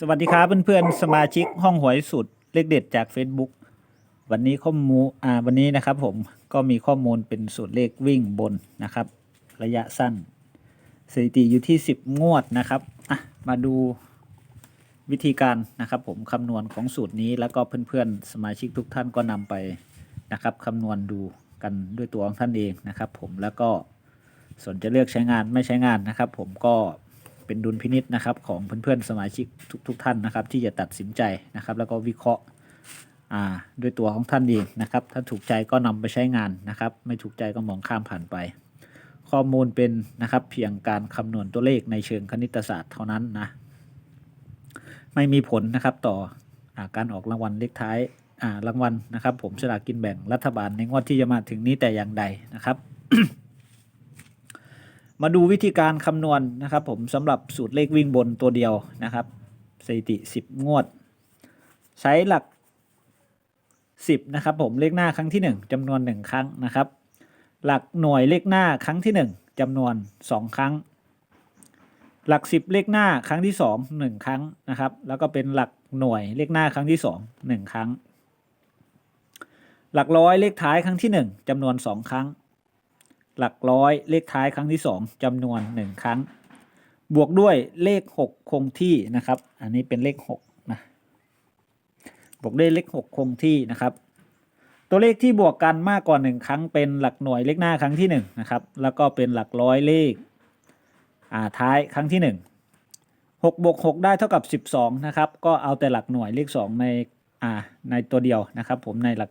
สวัสดีครับเพื่อนๆสมาชิกห้องหวยสุดเลขเด็ดจาก Facebook วันนี้ข้อมูลอ่าวันนี้นะครับผมก็มีข้อมูลเป็นสูตรเลขวิ่งบนนะครับ ระยะสั้นสถิติอยู่ที่ 10 งวดนะครับอะมาดูวิธีการนะครับผมคำนวณของสูตรนี้แล้วก็เพื่อนๆสมาชิกทุกท่านก็นำไปนะครับคำนวณดูกันด้วยตัวของท่านเองนะครับ ผมแล้วก็ส่วนจะเลือกใช้งานไม่ใช้งานนะครับ ผมก็ เป็นดุลพินิษนะครับของเพื่อนๆสมาชิกทุกๆท่านนะครับ ที่จะตัดสินใจนะครับ แล้วก็วิเคราะห์อ่าด้วยตัวของท่านเองนะครับ ถ้าถูกใจก็นำไปใช้งานนะครับ ไม่ถูกใจก็มองข้ามผ่านไป ข้อมูลเป็นนะครับเพียงการคำนวณตัวเลขในเชิงคณิตศาสตร์เท่านั้นนะไม่มีผลนะครับต่ออการออกรางวัลเลขท้ายรางวัลนะครับ ผมสลากกินแบ่งรัฐบาลในงวดที่จะมาถึงนี้แต่อย่างใดนะครับ มาดูวิธีการคำนวณนะครับ ผมสำหรับสูตรเลขวิ่งบนตัวเดียวนะครับสถิติ 10 งวด ใช้หลัก 10 นะครับ ผมเลขหน้าครั้งที่ 1จำนวน 1 ครั้งนะครับ หลักหน่วยเลขหน้าครั้งที่ 1จำนวน 2 ครั้ง หลัก 10 เลขหน้าครั้งที่ 2 1 ครั้งนะครับ แล้วก็เป็นหลักหน่วยเลขหน้าครั้งที่ 2 1 ครั้ง หลักร้อยเลขท้ายครั้งที่ 1จำนวน 2 ครั้ง หลักร้อยเลขท้ายครั้งที่ 2จำนวน 1 ครั้ง บวกด้วยเลข 6 คงที่นะครับ อันนี้เป็นเลข6นะบวกด้วยเลข 6 คงที่นะครับ ตัวเลขที่บวกกันมากกว่า 1 ครั้งเป็นหลักหน่วยเลขหน้าครั้งที่1นะครับแล้วก็เป็นหลักร้อยเลขอ่าท้ายครั้งที่ 1 6บวก6ได้เท่ากับ 12นะครับก็เอาแต่หลักหน่วยเลข 2 ในอ่าในตัวเดียวนะครับ ผมในหลัก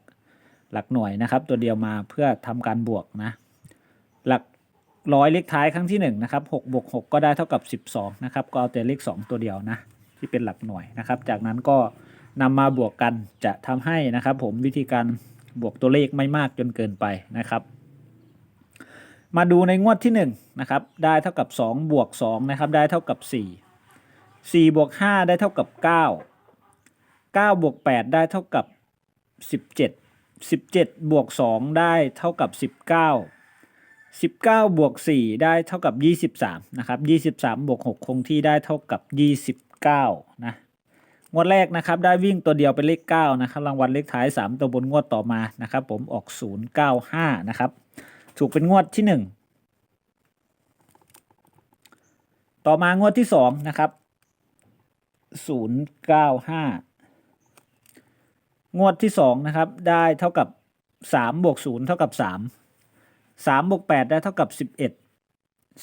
หลักหน่วยนะครับ ตัวเดียวมาเพื่อทำการบวกนะ หลักร้อยเลขท้ายครั้งที่1นะครับ6บวก6ก็ได้เท่ากับ 12นะครับก็เอาแต่เลข 2 ตัวเดียวนะที่เป็นหลักหน่วยนะครับ จากนั้นก็นำมาบวกกันจะทำให้นะครับ ผมวิธีการบวกตัวเลขไม่มากจนเกินไปนะครับ มาดูในงวดที่1นะครับได้เท่ากับ 2 บวก2นะครับได้เท่ากับ 4 4บวก5ได้เท่ากับ 9 9บวก8ได้เท่ากับ 17 17บวก2ได้เท่ากับ 19 19 บวก 4 ได้เท่ากับ 23 นะครับ 23 บวก 6 คงที่ได้เท่ากับ 29 นะ งวดแรกนะครับได้วิ่งตัวเดียวเป็นเลข 9 นะครับ รางวัลเลขท้าย 3 ตัวบนงวดต่อมานะครับ ผมออก 095 นะครับ ถูกเป็นงวดที่ 1 ต่อมางวดที่ 2 นะครับ 095 งวดที่ 2 นะครับ ได้เท่ากับ 3 บวก 0 เท่ากับ 3 สามบวกแปดได้เท่ากับสิบเอ็ด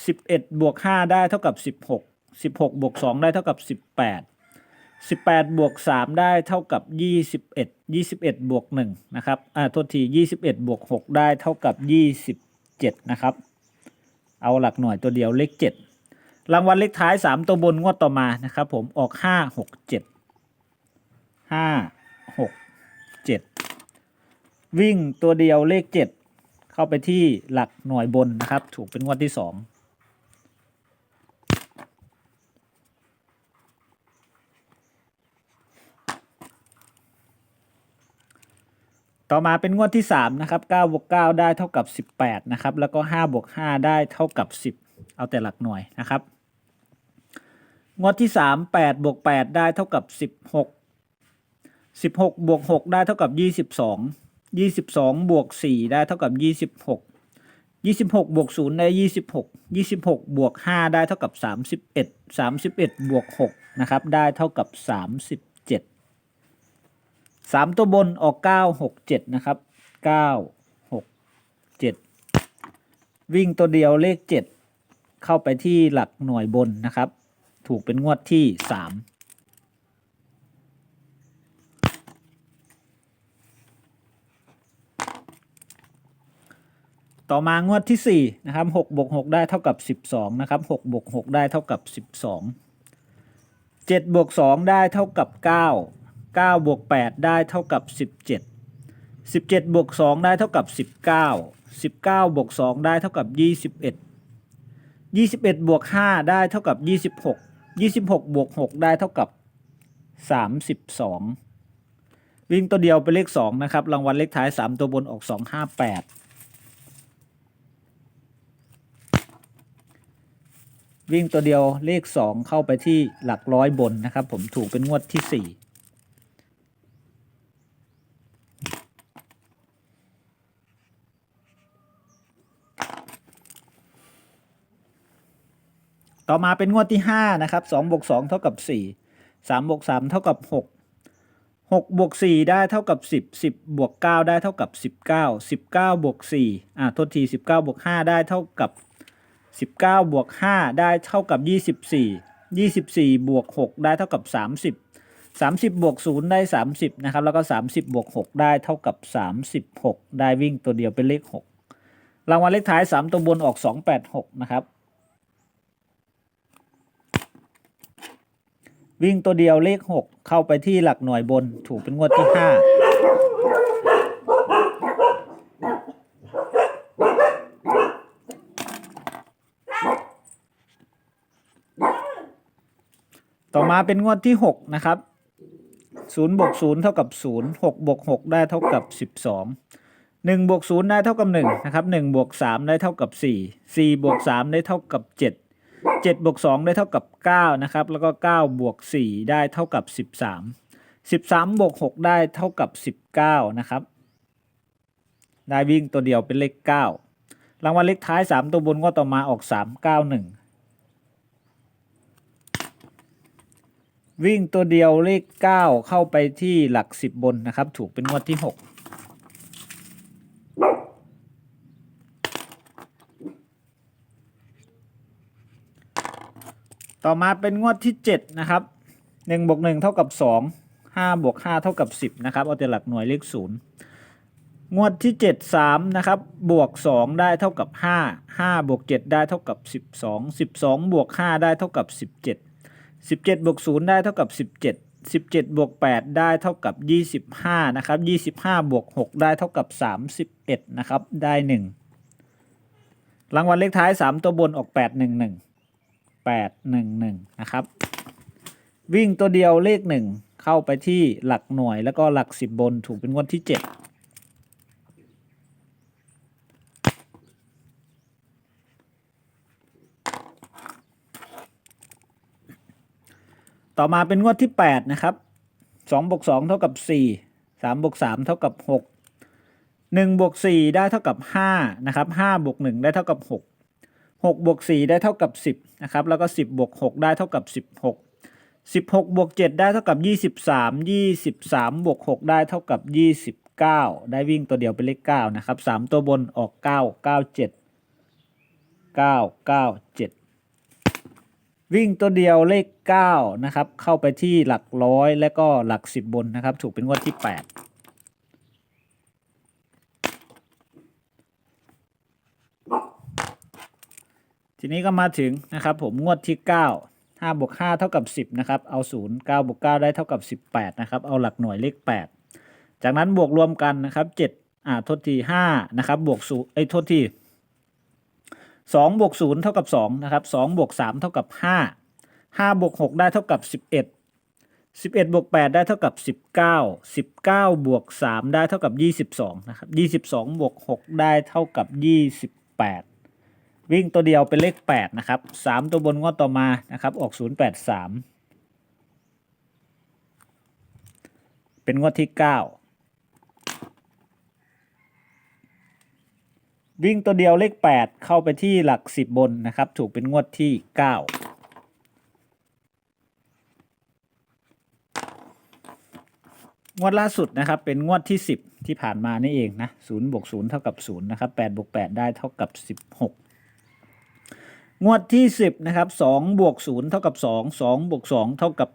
สิบเอ็ดบวกห้าได้เท่ากับสิบหกสิบหกบวกสองได้เท่ากับสิบแปดสิบแปดบวกสามได้เท่ากับยี่สิบเอ็ดยี่สิบเอ็ดบวกหนึ่งนะครับอ่าโทษทียี่สิบเอ็ดบวกหกได้เท่ากับยี่สิบเจ็ดนะครับเอาหลักหน่วยตัวเดียวเลขเจ็ดรางวัลเลขท้ายสามตัวบนงวดต่อมานะครับผมออกห้าหกเจ็ดห้าหกเจ็ดวิ่งตัวเดียวเลขเจ็ด เข้าไปที่หลักหน่วยบนนะครับ ถูกเป็นงวดที่สองต่อมาเป็นงวดที่3นะครับ9บวก9ได้เท่ากับ 18นะครับ แล้วก็5บวก5ได้เท่ากับ 10 เอาแต่หลักหน่วยนะครับ งวดที่ 3 8บวก8ได้เท่ากับ 16 16บวก6ได้เท่ากับ 22 ยี่สิบสองบวกสี่ได้เท่ากับยี่สิบหกยี่สิบหกบวกศูนย์ได้ยี่สิบหกยี่สิบหกบวกห้าได้เท่ากับสามสิบเอ็ดสามสิบเอ็ดบวกหกนะครับ ได้เท่ากับสามสิบเจ็ดสามตัวบนออกเก้าหกเจ็ดนะครับเก้าหกเจ็ดวิ่งตัวเดียวเลขเจ็ดเข้าไปที่หลักหน่วยบนนะครับ ถูกเป็นงวดที่สาม ต่อมางวดที่ 4 นะครับ6บวก6ได้เท่ากับ 12 นะครับ6บวก6ได้เท่ากับ 12 7บวก2ได้เท่ากับ 9 9บวก8ได้เท่ากับ 17 17บวก2ได้เท่ากับ 19 19บวก2ได้เท่ากับ 21 21บวก5ได้เท่ากับ 26 26บวก6ได้เท่ากับ 32 วิ่งตัวเดียวเป็นเลข 2 นะครับ รางวัลเลขท้าย 3 ตัวบนออก 258 วิ่งตัวเดียวเลขสองเข้าไปที่หลักร้อยบนนะครับ ผมถูกเป็นงวดที่สี่ต่อมาเป็นงวดที่ห้านะครับสองบวกสองเท่ากับสี่สามบวกสามเท่ากับหกหกบวกสี่ได้เท่ากับสิบสิบบวกเก้าได้เท่ากับสิบเก้าสิบเก้าบวกสี่อ่าโทษทีสิบเก้าบวกห้าได้เท่ากับ 19 บวก 5 ได้เท่ากับ 24 24 บวก 6 ได้เท่ากับ 30 30 บวก 0 ได้ 30 นะครับ แล้วก็ 30 บวก 6 ได้เท่ากับ 36 ได้วิ่งตัวเดียวเป็นเลข 6 รางวัลเลขท้าย 3 ตัวบนออก 286 นะครับ วิ่งตัวเดียวเลข 6 เข้าไปที่หลักหน่วยบน ถูกเป็นงวดที่ 5 ต่อมาเป็นงวดที่หกนะครับศูนย์บวกศูนย์เท่ากับศูนย์หกบวกหกได้เท่ากับสิบสองหนึ่งบวกศูนย์ได้เท่ากับหนึ่งนะครับหนึ่งบวกสามได้เท่ากับสี่สี่บวกสามได้เท่ากับเจ็ดเจ็ดบวกสองได้เท่ากับเก้านะครับแล้วก็เก้าบวกสี่ได้เท่ากับสิบสามสิบสามบวกหกได้เท่ากับสิบเก้านะครับได้วิ่งตัวเดียวเป็นเลขเก้ารางวัลเลขท้ายสามตัวบนก็ต่อมาออกสามเก้าหนึ่ง วิ่งตัวเดียวเลขเก้าเข้าไปที่หลักสิบบนนะครับ ถูกเป็นงวดที่หกต่อมาเป็นงวดที่ 7 นะครับ1บวก1เท่ากับ 2 5บวก5เท่ากับ 10 นะครับ เอาแต่หลักหน่วยเลข 0 งวดที่ 7 3 นะครับ บวก 2 ได้เท่ากับ 5 5 บวก 7 ได้เท่ากับ 12 12 บวก 5 ได้เท่ากับ 17 17บวก0ได้เท่ากับ 17 17บวก8ได้เท่ากับ 25 นะครับ 25 บวก 6 ได้เท่ากับ 31 นะครับ ได้ 1 รางวัลเลขท้าย 3 ตัวบนออก 8 1 1 8 1 1 นะครับ วิ่งตัวเดียวเลข 1 เข้าไปที่หลักหน่วยแล้วก็หลัก 10 บนถูกเป็นงวดที่ 7 ต่อมาเป็นงวดที่แปดนะครับสองบวกสองเท่ากับสี่สามบวกสามเท่ากับหกหนึ่งบวกสี่ได้เท่ากับห้านะครับห้าบวกหนึ่งได้เท่ากับหก6บวก4ได้เท่ากับ 10นะครับแล้วก็ 10บวก6ได้เท่ากับ 16 16บวก7ได้เท่ากับ 23 23บวก6ได้เท่ากับ 29 ได้วิ่งตัวเดียวเป็นเลข9นะครับ3ตัวบนออก 9 9 7 9 9 7 วิ่งตัวเดียวเลข9นะครับเข้าไปที่หลักร้อยและก็หลัก 10 บนนะครับ ถูกเป็นงวดที่8ทีนี้ก็มาถึงนะครับผมงวดที่ 9 5บวก5เท่ากับ 10นะครับเอา 0 9บวก9ได้เท่ากับ 18นะครับเอาหลักหน่วยเลข 8 จากนั้นบวกรวมกันนะครับ7อ่าโทษที5นะครับบวก0เอ้โทษที 2บวก0เท่ากับ2นะครับ2บวก3เท่ากับ 5 5บวก6ได้เท่ากับ 11 11บวก8ได้เท่ากับ 19 19บวก3ได้เท่ากับ 22นะครับ22บวก6ได้เท่ากับ 28 วิ่งตัวเดียวเป็นเลข8นะครับ3ตัวบนงวดต่อมานะครับออก 083 เป็นงวดที่ 9 วิ่งตัวเดียวเลข 8 เข้าไปที่หลัก 10 บนนะครับ ถูกเป็นงวดที่ 9งวดล่าสุดนะครับเป็นงวดที่ 10 ที่ผ่านมานี่เองนะ0บวก0เท่ากับ0นะครับ8บวก8ได้เท่ากับ 16 งวดที่ 10นะครับ2บวก0เท่ากับ2 2บวก2เท่ากับ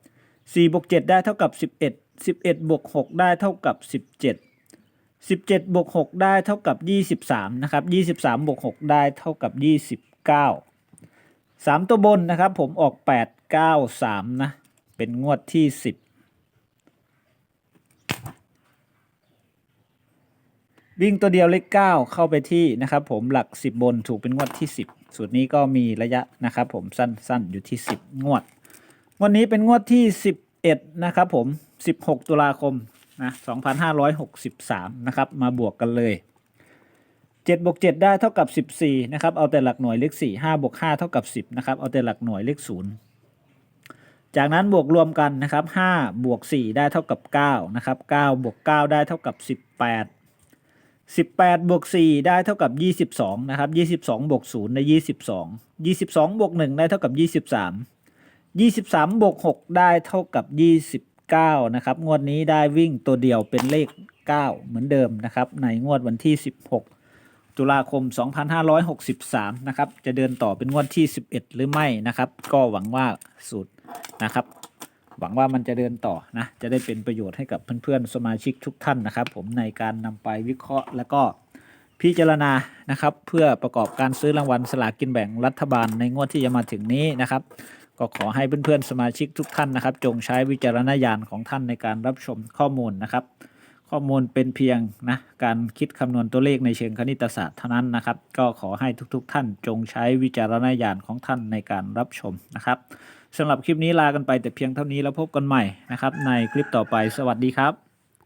4 4บวก7ได้เท่ากับ11 11บวก6ได้เท่ากับ17 17บวก6ได้เท่ากับ23นะครับ23บวก6ได้เท่ากับ29 3ตัวบนนะครับ ผมออก8 9 3นะ เป็นงวดที่10วิ่งตัวเดียวเลข9เข้าไปที่นะครับ ผมหลัก10บนถูกเป็นงวดที่10สูตรนี้ก็มีระยะนะครับผมสั้นๆอยู่ที่10งวด วันนี้เป็นงวดที่11นะครับผม16ตุลาคม นะ2563 นะครับ มาบวกกันเลย7บวก7ได้เท่ากับ 14 นะครับ เอาแต่หลักหน่วยเลข4 5บวก5เท่ากับ 10 นะครับ เอาแต่หลักหน่วยเลข0จากนั้นบวกรวมกันนะครับ5บวก4ได้เท่ากับ9นะครับ9บวก9ได้เท่ากับ 18 18บวก4ได้เท่ากับ 22 นะครับ 22บวก0ได้ 22 22บวก1ได้เท่ากับ 23 23บวก6ได้เท่ากับ 9 นะครับ งวดนี้ได้วิ่งตัวเดียวเป็นเลข 9 เหมือนเดิมนะครับ ในงวดวันที่ 16 ตุลาคม 2563 นะครับ จะเดินต่อเป็นงวดที่ 11 หรือไม่นะครับ ก็หวังว่าสุดนะครับ หวังว่ามันจะเดินต่อนะ จะได้เป็นประโยชน์ให้กับเพื่อนๆ สมาชิกทุกท่านนะครับ ผมในการนำไปวิเคราะห์แล้วก็พิจารณานะครับ เพื่อประกอบการซื้อรางวัลสลากกินแบ่งรัฐบาลในงวดที่จะมาถึงนี้นะครับ ก็ขอให้เพื่อนๆสมาชิกทุกท่านนะครับ จงใช้วิจารณญาณของท่านในการรับชมข้อมูลนะครับ ข้อมูลเป็นเพียงนะการคิดคำนวณตัวเลขในเชิงคณิตศาสตร์เท่านั้นนะครับ ก็ขอให้ทุกๆ ท่านจงใช้วิจารณญาณของท่านในการรับชมนะครับสำหรับคลิปนี้ลากันไปแต่เพียงเท่านี้แล้วพบกันใหม่นะครับ ในคลิปต่อไปสวัสดีครับ